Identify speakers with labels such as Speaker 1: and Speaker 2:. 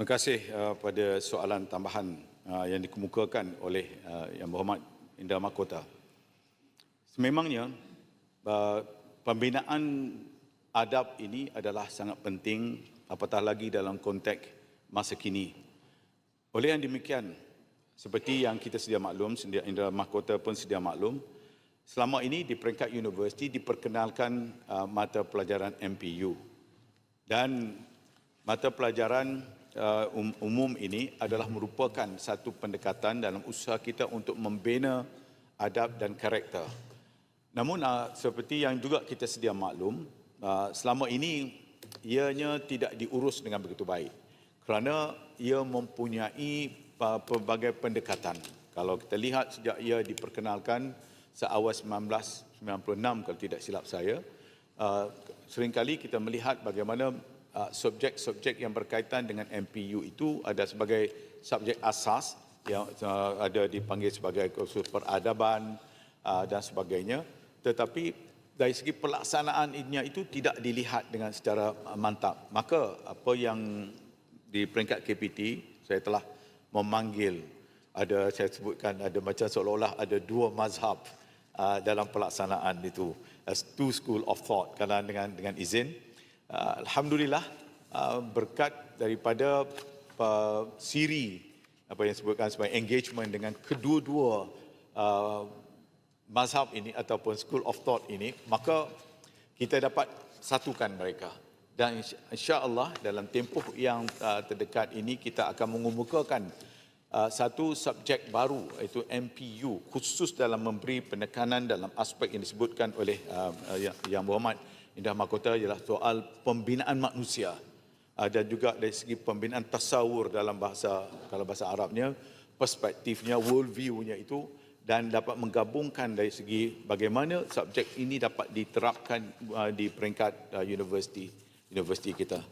Speaker 1: Terima kasih uh, pada soalan tambahan uh, yang dikemukakan oleh uh, Yang Berhormat Indra Mahkota. Sememangnya uh, pembinaan adab ini adalah sangat penting apatah lagi dalam konteks masa kini. Oleh yang demikian, seperti yang kita sedia maklum, Indra Mahkota pun sedia maklum, selama ini di peringkat universiti diperkenalkan uh, mata pelajaran MPU. Dan mata pelajaran uh, um, umum ini adalah merupakan satu pendekatan dalam usaha kita untuk membina adab dan karakter. Namun uh, seperti yang juga kita sedia maklum, uh, selama ini ianya tidak diurus dengan begitu baik kerana ia mempunyai uh, pelbagai pendekatan. Kalau kita lihat sejak ia diperkenalkan seawal 1996 kalau tidak silap saya, uh, seringkali kita melihat bagaimana subjek-subjek yang berkaitan dengan MPU itu ada sebagai subjek asas yang uh, ada dipanggil sebagai kursus peradaban uh, dan sebagainya. Tetapi dari segi pelaksanaannya itu tidak dilihat dengan secara mantap. Maka apa yang di peringkat KPT saya telah memanggil ada saya sebutkan ada macam seolah-olah ada dua mazhab dalam pelaksanaan itu. As two school of thought kerana dengan dengan izin uh, alhamdulillah uh, berkat daripada uh, siri apa yang disebutkan sebagai engagement dengan kedua-dua mazhab ini ataupun school of thought ini maka kita dapat satukan mereka. Dan insya-Allah dalam tempoh yang terdekat ini kita akan mengemukakan satu subjek baru iaitu MPU khusus dalam memberi penekanan dalam aspek yang disebutkan oleh yang, yang berhormat Indah Mahkota ialah soal pembinaan manusia uh, dan juga dari segi pembinaan tasawur dalam bahasa kalau bahasa Arabnya perspektifnya world view-nya itu dan dapat menggabungkan dari segi bagaimana subjek ini dapat diterapkan uh, di peringkat uh, universiti universiti kita.